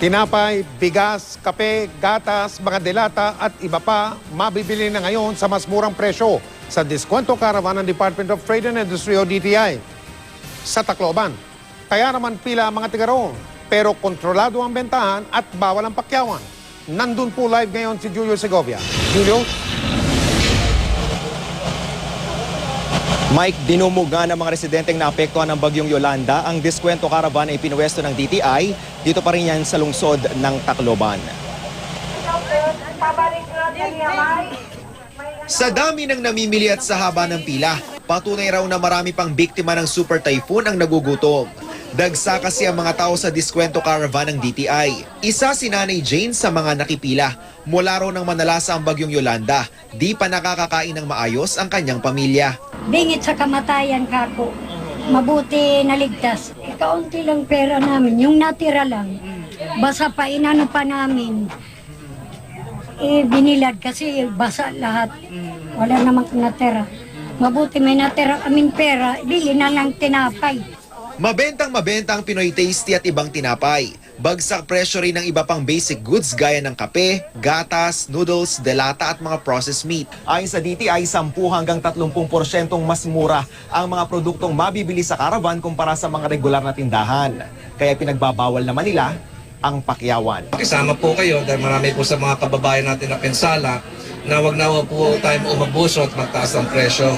Tinapay, bigas, kape, gatas, mga delata at iba pa mabibili na ngayon sa mas murang presyo sa Diskwento Caravan ng Department of Trade and Industry o DTI sa Tacloban. Kaya naman pila ang mga tiga pero kontrolado ang bentahan at bawal ang pakyawan. Nandun po live ngayon si Julio Segovia. Julio? Mike, dinumuga ng mga residenteng naapektuhan ng bagyong Yolanda ang diskwento caravan ay pinuwesto ng DTI dito pa rin yan sa lungsod ng Tacloban. Sa dami ng namimili at sa haba ng pila, patunay raw na marami pang biktima ng super typhoon ang nagugutom. Dagsa kasi ang mga tao sa diskwento caravan ng DTI. Isa si Nanay Jane sa mga nakipila. Mula raw ng manalasa ang bagyong Yolanda, di pa nakakakain ng maayos ang kanyang pamilya. Bingit sa kamatayan kako. Mabuti naligtas. Kaunti lang pera namin. Yung natira lang. Basa pa, inano pa namin. Eh, binilad kasi basa lahat. Wala namang natira. Mabuti may natira kaming pera. Bili na lang tinapay. Mabentang mabenta ang Pinoy Tasty at ibang tinapay. Bagsak presyo rin ng iba pang basic goods gaya ng kape, gatas, noodles, delata at mga processed meat. Ayon sa DTI, 10 hanggang 30% mas mura ang mga produktong mabibili sa caravan kumpara sa mga regular na tindahan. Kaya pinagbabawal naman nila ang pakyawan. Isama po kayo dahil marami po sa mga kababayan natin na pinsala na wag na po tayo umabuso at magtaas ang presyo.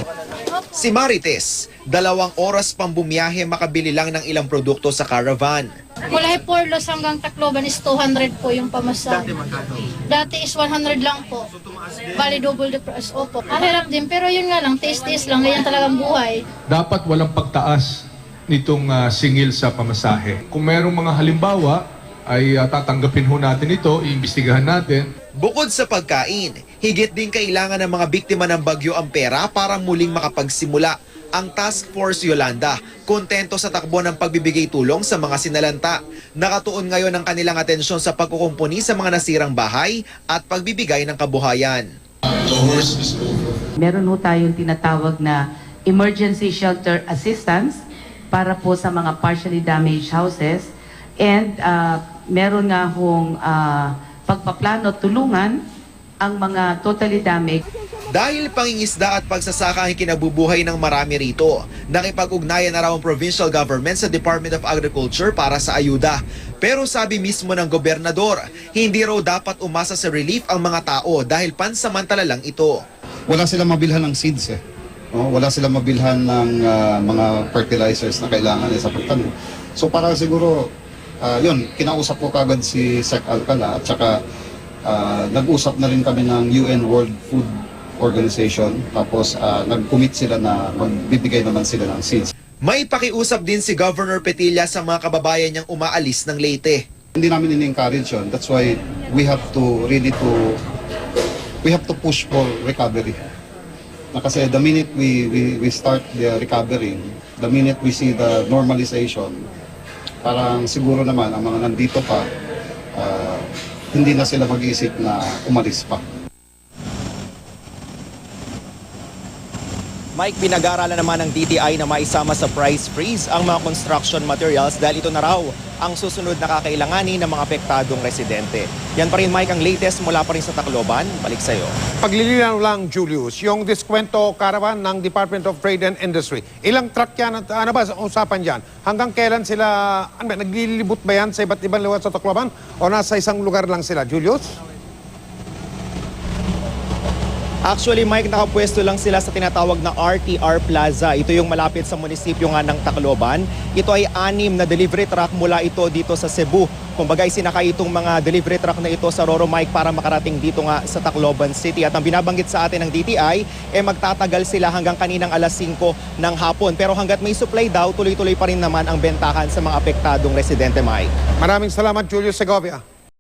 Si Marites, dalawang oras pang bumiyahe makabili lang ng ilang produkto sa caravan. Mula Porlos hanggang Tacloban is 200 po yung pamasa. Dati is 100 lang po. Bali double the price. Opo. Ang hirap din pero yun nga lang, taste-taste lang. Ganyan talagang buhay. dapat walang pagtaas nitong ah, singil sa pamasahe. Kung merong mga halimbawa, ay ah, tatanggapin ho natin ito, iimbestigahan natin. Bukod sa pagkain, higit din kailangan ng mga biktima ng bagyo ang pera para muling makapagsimula. Ang Task Force Yolanda, kontento sa takbo ng pagbibigay tulong sa mga sinalanta. Nakatuon ngayon ang kanilang atensyon sa pagkukumpuni sa mga nasirang bahay at pagbibigay ng kabuhayan. Meron ho tayong tinatawag na emergency shelter assistance para po sa mga partially damaged houses and uh, meron nga hong uh, pagpaplano tulungan ang mga totally damaged Dahil pangingisda at pagsasaka ang kinabubuhay ng marami rito, nakipag-ugnayan na raw ang provincial government sa Department of Agriculture para sa ayuda. Pero sabi mismo ng gobernador, hindi raw dapat umasa sa relief ang mga tao dahil pansamantala lang ito. wala silang mabilhan ng seeds eh. No? Wala silang mabilhan ng ah, mga fertilizers na kailangan nila sa pagtanim. So para siguro, ah, yun, kinausap ko kagad si Sec Alcala at saka ah, nag-usap na rin kami ng UN World Food Organization tapos ah, nag-commit sila na magbibigay naman sila ng seeds. May pakiusap din si Governor Petilla sa mga kababayan niyang umaalis ng Leyte. Hindi namin ini-encourage yun. That's why we have to really to we have to push for recovery. Na kasi the minute we, we, we start the recovery, the minute we see the normalization, parang siguro naman ang mga nandito pa, ah, hindi na sila mag-iisip na umalis pa. Mike, pinag-aaralan naman ng DTI na maisama sa price freeze ang mga construction materials dahil ito na raw ang susunod na kakailanganin ng mga apektadong residente. Yan pa rin Mike ang latest mula pa rin sa Tacloban. Balik sa'yo. Paglilinaw lang, Julius, yung Diskwento Caravan ng Department of Trade and Industry. Ilang truck yan at ano ba sa usapan dyan? Hanggang kailan sila, ano ba, naglilibot ba yan sa iba't ibang lugar sa Tacloban? O nasa isang lugar lang sila, Julius? Actually, Mike, nakapwesto lang sila sa tinatawag na RTR Plaza. Ito yung malapit sa munisipyo nga ng Tacloban. Ito ay anim na delivery truck mula ito dito sa Cebu. Kumbaga, sinakay itong mga delivery truck na ito sa Roro Mike para makarating dito nga sa Tacloban City. At ang binabanggit sa atin ng DTI, eh magtatagal sila hanggang kaninang alas 5 ng hapon. Pero hanggat may supply daw, tuloy-tuloy pa rin naman ang bentahan sa mga apektadong residente, Mike. Maraming salamat, Julius Segovia.